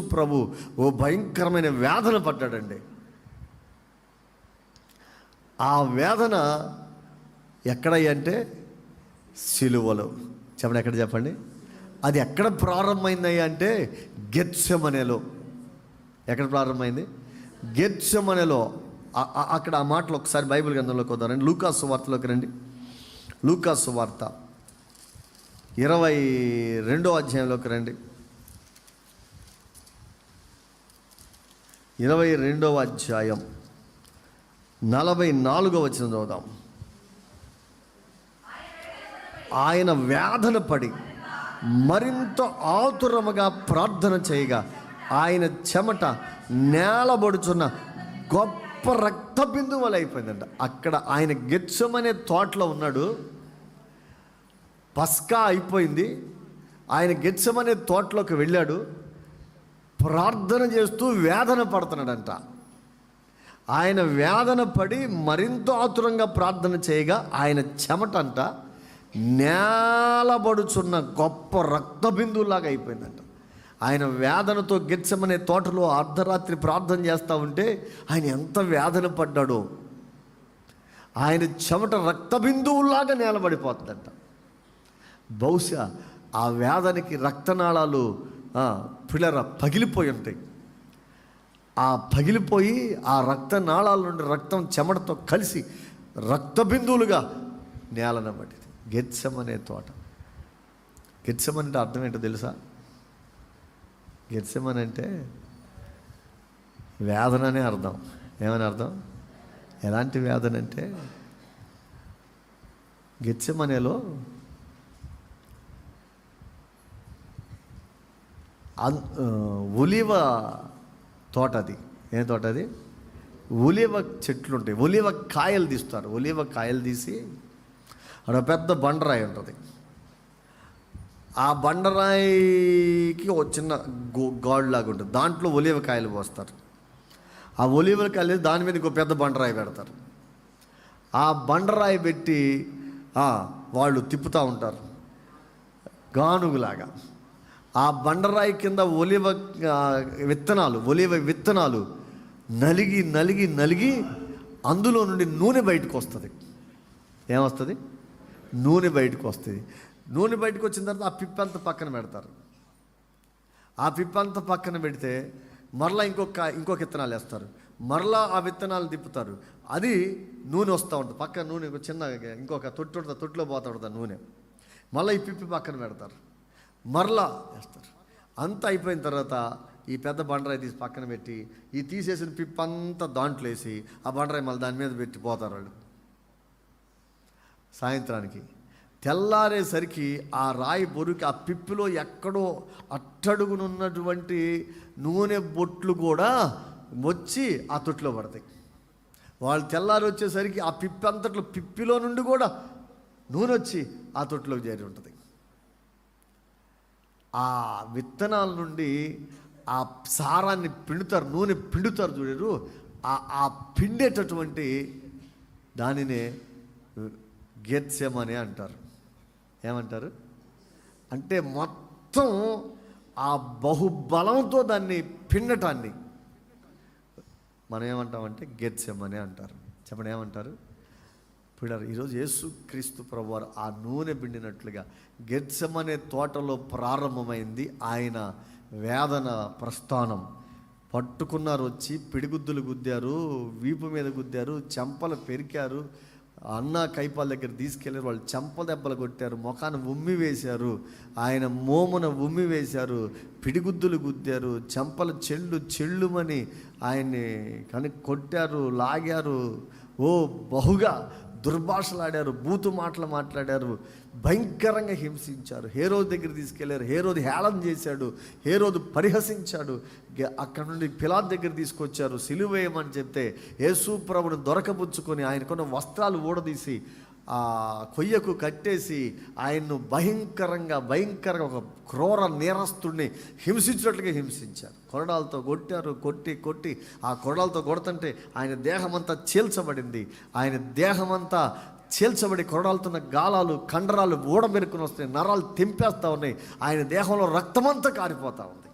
ప్రభు ఓ భయంకరమైన వేదన పడ్డాడండి. ఆ వేదన ఎక్కడయ్యంటే సిలువలో. చెప్పండి ఎక్కడ చెప్పండి? అది ఎక్కడ ప్రారంభమైందయ్యా అంటే గెత్సెమనేలో. ఎక్కడ ప్రారంభమైంది? గెత్సమనేలో. అక్కడ ఆ మాటలు ఒకసారి బైబిల్ గ్రంథంలోకి వద్దారండి లూకాసు వార్తలోకి రండి. లూకాసు వార్త. ఇరవై రెండో అధ్యాయంలోకి రండి. ఇరవై రెండవ అధ్యాయం. నలభై నాలుగో వచ్చిన చదువుదాం. ఆయన వేదన పడి మరింత ఆతురముగా ప్రార్థన చేయగా ఆయన చెమట నేలబడుచున్న గొప్ప రక్త బిందువులు అయిపోయిందంట. అక్కడ ఆయన గెచ్చమనే తోటలో ఉన్నాడు. పస్కా అయిపోయింది. ఆయన గెచ్చమనే తోటలోకి వెళ్ళాడు. ప్రార్థన చేస్తూ వేదన పడుతున్నాడంట. ఆయన వేదన పడి మరింత ఆతురంగా ప్రార్థన చేయగా ఆయన చెమటంట నేలబడుచున్న గొప్ప రక్త బిందువులాగా అయిపోయిందంట. ఆయన వేదనతో గిచ్చమనే తోటలో అర్ధరాత్రి ప్రార్థన చేస్తూ ఉంటే ఆయన ఎంత వేదన పడ్డాడో. ఆయన చెమట రక్త బిందువులాగా నేలబడిపోతుందంట. బహుశా ఆ వేదనకి రక్తనాళాలు పిల్లర పగిలిపోయి ఉంటాయి. ఆ పగిలిపోయి ఆ రక్త నాళాల నుండి రక్తం చెమటతో కలిసి రక్త బిందువులుగా నేలన పడింది. గెత్సం అనే తోట. గెత్సం అంటే అర్థం ఏంటో తెలుసా? గెత్సమని అంటే వేదన అనే అర్థం. ఏమని అర్థం? ఎలాంటి వేదన అంటే గెత్సమనేలో అన్ ఆ, ఒలివ తోట అది. ఏ తోట అది? ఒలివ చెట్లు ఉంటాయి ఒలివ కాయలు తీస్తారు. ఒలివ కాయలు తీసి అక్కడ పెద్ద బండరాయి ఉంటుంది. ఆ బండరాయికి ఒక చిన్న గో గాడ్లాగా ఉంటుంది. దాంట్లో ఒలివ కాయలు పోస్తారు. ఆ ఒలివ కాయలు దాని మీద ఇంకో పెద్ద బండరాయి పెడతారు. ఆ బండరాయి పెట్టి వాళ్ళు తిప్పుతూ ఉంటారు. గానుగులాగా. ఆ బండరాయి కింద ఒలివ విత్తనాలు ఒలివ విత్తనాలు నలిగి నలిగి నలిగి అందులో నుండి నూనె బయటకు వస్తుంది. ఏమొస్తుంది? నూనె బయటకు వస్తుంది. నూనె బయటకు వచ్చిన తర్వాత ఆ పిప్పంత పక్కన పెడతారు. ఆ పిప్పంత పక్కన పెడితే మరలా ఇంకొక ఇంకొక విత్తనాలు వేస్తారు. మరలా ఆ విత్తనాలు తిప్పుతారు. అది నూనె వస్తూ ఉంటుంది. పక్కన నూనె చిన్న ఇంకొక తొట్టు ఉంటుంది. తొట్టులో పోతూ ఉంటుంది నూనె. మళ్ళీ ఈ పిప్పి పక్కన పెడతారు. మరలా వేస్తారు. అంతా అయిపోయిన తర్వాత ఈ పెద్ద బండరాయి తీసి పక్కన పెట్టి ఈ తీసేసిన పిప్పి అంతా దాంట్లో వేసి ఆ బండరాయి మళ్ళీ దాని మీద పెట్టి పోతారు వాళ్ళు. సాయంత్రానికి తెల్లారేసరికి ఆ రాయి బొరుకి ఆ పిప్పిలో ఎక్కడో అట్టడుగునున్నటువంటి నూనె బొట్లు కూడా వచ్చి ఆ తొట్టులో పడతాయి. వాళ్ళు తెల్లారి వచ్చేసరికి ఆ పిప్పి అంతట్లో పిప్పిలో నుండి కూడా నూనె వచ్చి ఆ తొట్టులోకి చేరి ఉంటుంది. ఆ విత్తనాల నుండి ఆ సారాన్ని పిండుతారు నూనె పిండుతారు చూడరు. ఆ పిండేటటువంటి దానినే గెత్సెమని అంటారు. ఏమంటారు? అంటే మొత్తం ఆ బహుబలంతో దాన్ని పిండటాన్ని. మనం ఏమంటామంటే గెత్సెమని అంటారు. చెప్పండి ఏమంటారు? పిల్లలు ఈరోజు యేసు క్రీస్తు ప్రభువారు ఆ నూనె పిండినట్లుగా గెత్సమనే తోటలో ప్రారంభమైంది ఆయన వేదన ప్రస్థానం. పట్టుకున్నారు వచ్చి పిడిగుద్దులు గుద్దారు వీపు మీద గుద్దారు చెంపలు పెరికారు. అన్న కైపాల దగ్గర తీసుకెళ్ళారు వాళ్ళు చెంప దెబ్బలు కొట్టారు ముఖాన్ని ఉమ్మి వేశారు. ఆయన మోమున ఉమ్మి వేశారు పిడిగుద్దులు గుద్దారు చెంపల చెల్లు చెల్లుమని ఆయన్ని కానీ కొట్టారు లాగారు. ఓ బహుగా దుర్భాషలాడారు బూతు మాటలు మాట్లాడారు భయంకరంగా హింసించారు. హేరోద్ దగ్గర తీసుకెళ్ళారు హేరోది హేళన చేశాడు హేరోదు పరిహసించాడు. అక్కడ నుండి పిలాద్ దగ్గర తీసుకొచ్చారు సిలువేయమని చెప్తే యేసు ప్రభుని దొరకబుచ్చుకొని ఆయనకున్న వస్త్రాలు ఊడదీసి ఆ కొయ్యకు కట్టేసి ఆయన్ను భయంకరంగా భయంకరంగా ఒక క్రూర నేరస్తుడిని హింసించినట్లుగా హింసించారు. కొరడాలతో కొట్టారు కొట్టి కొట్టి ఆ కొరడాలతో కొడుతుంటే ఆయన దేహమంతా చీల్చబడింది. ఆయన దేహమంతా చీల్చబడి కొరడాలుతున్న గాలాలు కండరాలు ఊడబెరుకుని వస్తాయి నరాలు తెంపేస్తూ ఉన్నాయి. ఆయన దేహంలో రక్తమంతా కారిపోతూ ఉంది.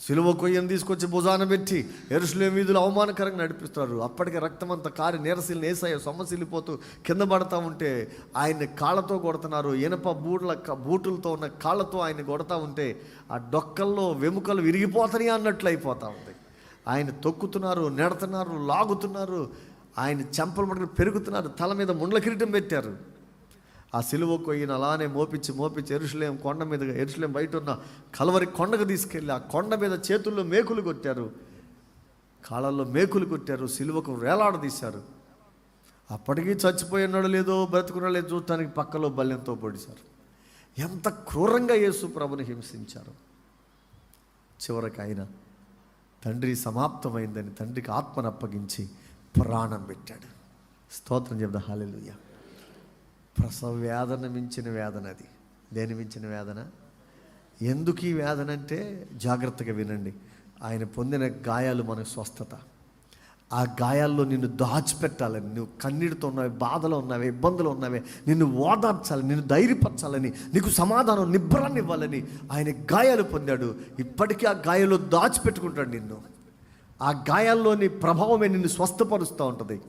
సిలువ కొయ్యను తీసుకొచ్చి భుజాన పెట్టి ఎరుసలే వీధులు అవమానకరంగా నడిపిస్తారు అప్పటికే రక్తం అంతా కారి నీరసిల్ని నేసాయో సొమ్మసిల్లిపోతూ కింద పడతా ఉంటే ఆయన్ని కాళ్ళతో కొడుతున్నారు. ఇనప బూట్ల బూటులతో ఉన్న కాళ్ళతో ఆయన్ని కొడతా ఉంటే ఆ డొక్కల్లో వెముకలు విరిగిపోతాయి అన్నట్లు అయిపోతూ ఉంది. ఆయన తొక్కుతున్నారు నెడుతున్నారు లాగుతున్నారు. ఆయన చెంపలు మటుకు పెరుగుతున్నారు తల మీద ముండ్ల కిరీటం పెట్టారు. ఆ సిలువ కొయ్యను అలానే మోపించి మోపించి ఎరుసలేం కొండ మీదగా ఎరుసలేం బయట ఉన్న కలవరి కొండకు తీసుకెళ్ళి ఆ కొండ మీద చేతుల్లో మేకులు కొట్టారు. కాళ్ళల్లో మేకులు కొట్టారు సిలువకు వేలాడదీశారు అప్పటికీ చచ్చిపోయినాడు లేదో బ్రతుకున్నాడు లేదో చూడటానికి పక్కలో బల్యంతో పొడిశారు ఎంత క్రూరంగా యేసు ప్రభుని హింసించారు. చివరికి ఆయన తండ్రి సమాప్తమైందని తండ్రికి ఆత్మను అప్పగించి ప్రాణం పెట్టాడు. స్తోత్రం చెప్దా హాలెలుయ్య ప్రసవ వేదన మించిన వేదన అది. దేని మించిన వేదన ఎందుకు ఈ వేదన అంటే జాగ్రత్తగా వినండి. ఆయన పొందిన గాయాలు మనకు స్వస్థత. ఆ గాయాల్లో నిన్ను దాచిపెట్టాలని నువ్వు కన్నీటితో ఉన్నావే బాధలో ఉన్నావే ఇబ్బందులు ఉన్నావే నిన్ను ఓదార్చాలి నిన్ను ధైర్యపరచాలని నీకు సమాధానం నిబ్బరాన్ని ఇవ్వాలని ఆయన గాయాలు పొందాడు. ఇప్పటికీ ఆ గాయాలు దాచిపెట్టుకుంటాడు నిన్ను. ఆ గాయాల్లోని ప్రభావమే నిన్ను స్వస్థపరుస్తూ ఉంటుంది.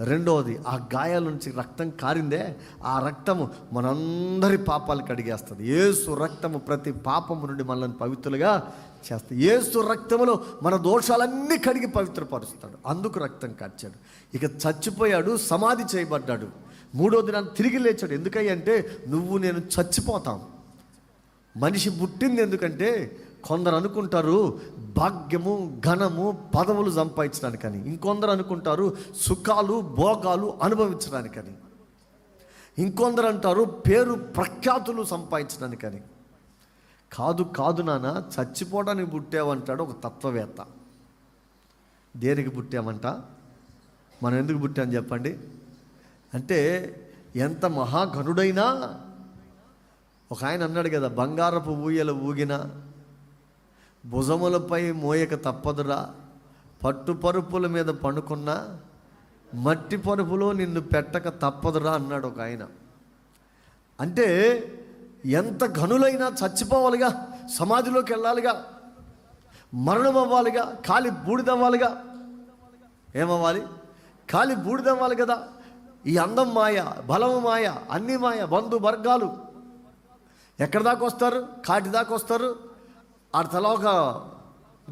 రెండవది ఆ గాయాల నుంచి రక్తం కారిందే ఆ రక్తము మనందరి పాపాలు కడిగేస్తుంది. ఏసు రక్తము ప్రతి పాపము నుండి మనల్ని పవిత్రులుగా చేస్తాడు ఏసు రక్తములో మన దోషాలన్నీ కడిగి పవిత్రపరుస్తాడు. అందుకు రక్తం కార్చాడు. ఇక చచ్చిపోయాడు సమాధి చేయబడ్డాడు. మూడో దినాన్ని తిరిగి లేచాడు. ఎందుకయ్యంటే నువ్వు నేను చచ్చిపోతాం. మనిషి పుట్టింది ఎందుకంటే కొందరు అనుకుంటారు భాగ్యము ఘనము పదవులు సంపాదించడానికని. ఇంకొందరు అనుకుంటారు సుఖాలు భోగాలు అనుభవించడానికని. ఇంకొందరు అంటారు పేరు ప్రఖ్యాతులు సంపాదించడానికని. కాదు కాదు నాన్న చచ్చిపోవడానికి పుట్టావంటాడు ఒక తత్వవేత్త. దేనికి పుట్టామంట? మనం ఎందుకు పుట్టాం చెప్పండి? అంటే ఎంత మహాఘనుడైనా ఒక ఆయన అన్నాడు కదా బంగారపు ఊయల ఊగినా భుజములపై మోయక తప్పదురా. పట్టు పరుపుల మీద పండుకున్నా మట్టి పరుపులో నిన్ను పెట్టక తప్పదురా అన్నాడు ఒక ఆయన. అంటే ఎంత ఘనులైనా చచ్చిపోవాలిగా సమాధిలోకి వెళ్ళాలిగా మరణం అవ్వాలిగా కాలి బూడిదవ్వాలిగా. ఏమవ్వాలి? కాలి బూడిదవ్వాలి కదా. ఈ అందం మాయ బలము మాయ అన్ని మాయ బంధు వర్గాలు. ఎక్కడి దాకా వస్తారు? కాటి దాకా వస్తారు? ఆడ తల ఒక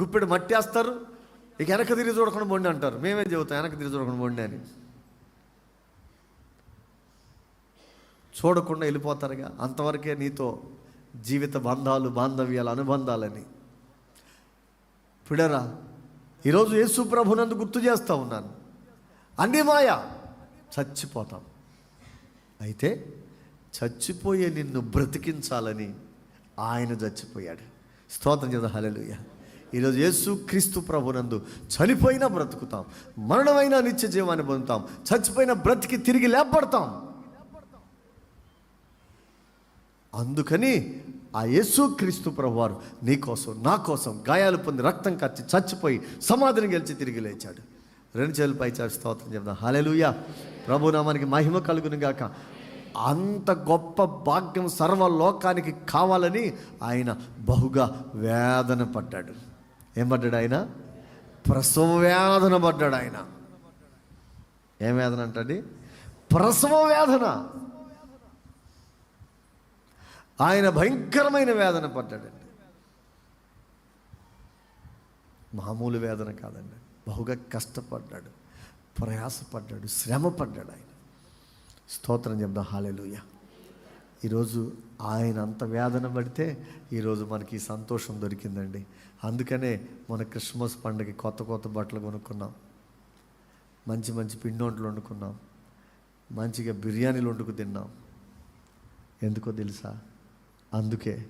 గుప్పెడు మట్టి వేస్తారు ఇక వెనక తిరిగి చూడకుండా బొండి అంటారు. మేమే చెబుతాం? వెనక తిరిగి చూడకుండా బొండి అని. చూడకుండా వెళ్ళిపోతారుగా. అంతవరకే నీతో జీవిత బంధాలు బాంధవ్యాలు అనుబంధాలని. పిడరా ఈరోజు యేసు ప్రభునందు గుర్తు చేస్తూ ఉన్నాను. అన్ని మాయ చచ్చిపోతాం. అయితే చచ్చిపోయే నిన్ను బ్రతికించాలని ఆయన చచ్చిపోయాడు. స్తోత్రం చేద్దాం హలలుయ ఈరోజు యేసు క్రీస్తు ప్రభునందు చనిపోయినా బ్రతుకుతాం. మరణమైన నిత్య జీవాన్ని పొందుతాం. చచ్చిపోయిన బ్రతికి తిరిగి లేపడతాం అందుకని ఆ యేసు క్రీస్తు ప్రభువారు నీ కోసం నా కోసం గాయాలు పొంది రక్తం కచ్చి చచ్చిపోయి సమాధిని గెలిచి తిరిగి లేచాడు. రెండు చేతులు పై చాపి స్తోత్రం చెప్దాం హలెలుయ ప్రభునామానికి మహిమ కలుగును గాక అంత గొప్ప భాగ్యం సర్వ లోకానికి కావాలని ఆయన బహుగా వేదన పడ్డాడు. ఏం పడ్డాడు ఆయన? ప్రసవ వేదన పడ్డాడు ఆయన. ఏం వేదన అంటండి ప్రసవ వేదన. ఆయన భయంకరమైన వేదన పడ్డాడండి. మామూలు వేదన కాదండి. బహుగా కష్టపడ్డాడు. ప్రయాసపడ్డాడు. శ్రమ పడ్డాడు ఆయన. స్తోత్రం చెప్దాం. హాలెలుయ. ఈరోజు ఆయన అంత వేదన పడితే ఈరోజు మనకి సంతోషం దొరికిందండి. అందుకనే మన క్రిస్మస్ పండుగ కొత్త కొత్త బట్టలు కొనుక్కున్నాం. మంచి మంచి పిండి వంటలు వండుకున్నాం. మంచిగా బిర్యానీలు వండుకు తిన్నాం. ఎందుకో తెలుసా? అందుకే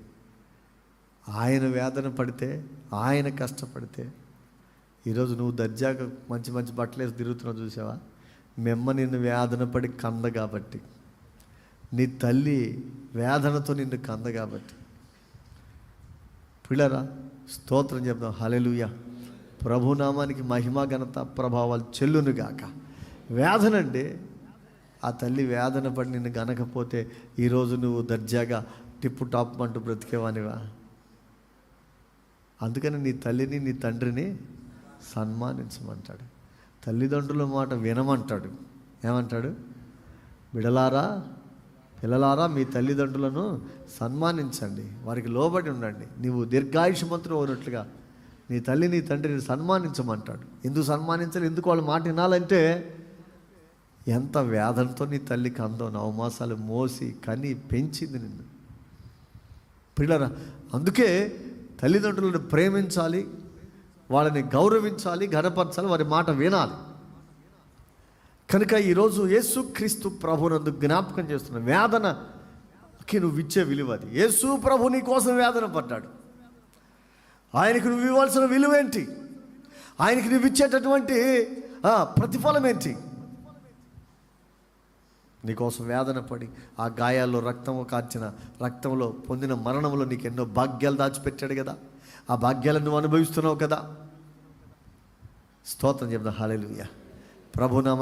ఆయన వేదన పడితే ఆయన కష్టపడితే ఈరోజు నువ్వు దర్జాగా మంచి మంచి బట్టలు వేసి తిరుగుతున్నావు చూసావా? మెమ్మ నిన్ను వేదన పడి కంద కాబట్టి. నీ తల్లి వేదనతో నిన్ను కంద కాబట్టి. పిల్లరా స్తోత్రం చెప్దాం. హలెలుయ ప్రభునామానికి మహిమ ఘనత ప్రభావాలు చెల్లునుగాక వేదనండి ఆ తల్లి వేదన పడి నిన్ను గనకపోతే ఈరోజు నువ్వు దర్జాగా టిప్పు టాప్ అంటూ బ్రతికేవానివా? అందుకని నీ తల్లిని నీ తండ్రిని సన్మానించమంటాడు. తల్లిదండ్రుల మాట వినమంటాడు. ఏమంటాడు? బిడలారా పిల్లలారా మీ తల్లిదండ్రులను సన్మానించండి. వారికి లోబడి ఉండండి. నీవు దీర్ఘాయుషమంతుడు అవునట్లుగా నీ తల్లి నీ తండ్రిని సన్మానించమంటాడు. ఎందుకు సన్మానించాలి? ఎందుకు వాళ్ళ మాట వినాలంటే ఎంత వేదంతో నీ తల్లికి అందో నవమాసాలు మోసి కని పెంచింది నిన్ను. పిల్లరా అందుకే తల్లిదండ్రులను ప్రేమించాలి వాళ్ళని గౌరవించాలి ఘనపరచాలి వారి మాట వినాలి. కనుక ఈరోజు యేసుక్రీస్తు ప్రభునందు జ్ఞాపకం చేస్తున్న వేదనకి నువ్వు ఇచ్చే విలువ అది. యేసు ప్రభు నీ కోసం వేదన పడ్డాడు. ఆయనకు నువ్వు ఇవ్వాల్సిన విలువ ఏంటి? ఆయనకి నువ్వు ఇచ్చేటటువంటి ప్రతిఫలం ఏంటి? నీకోసం వేదన పడి ఆ గాయాల్లో రక్తము కార్చిన రక్తంలో పొందిన మరణంలో నీకు ఎన్నో భాగ్యాలు దాచిపెట్టాడు కదా. ఆ భాగ్యాలను నువ్వు అనుభవిస్తున్నావు కదా. స్తోత్రం చెప్తా హాలేలుయ్య ప్రభునామ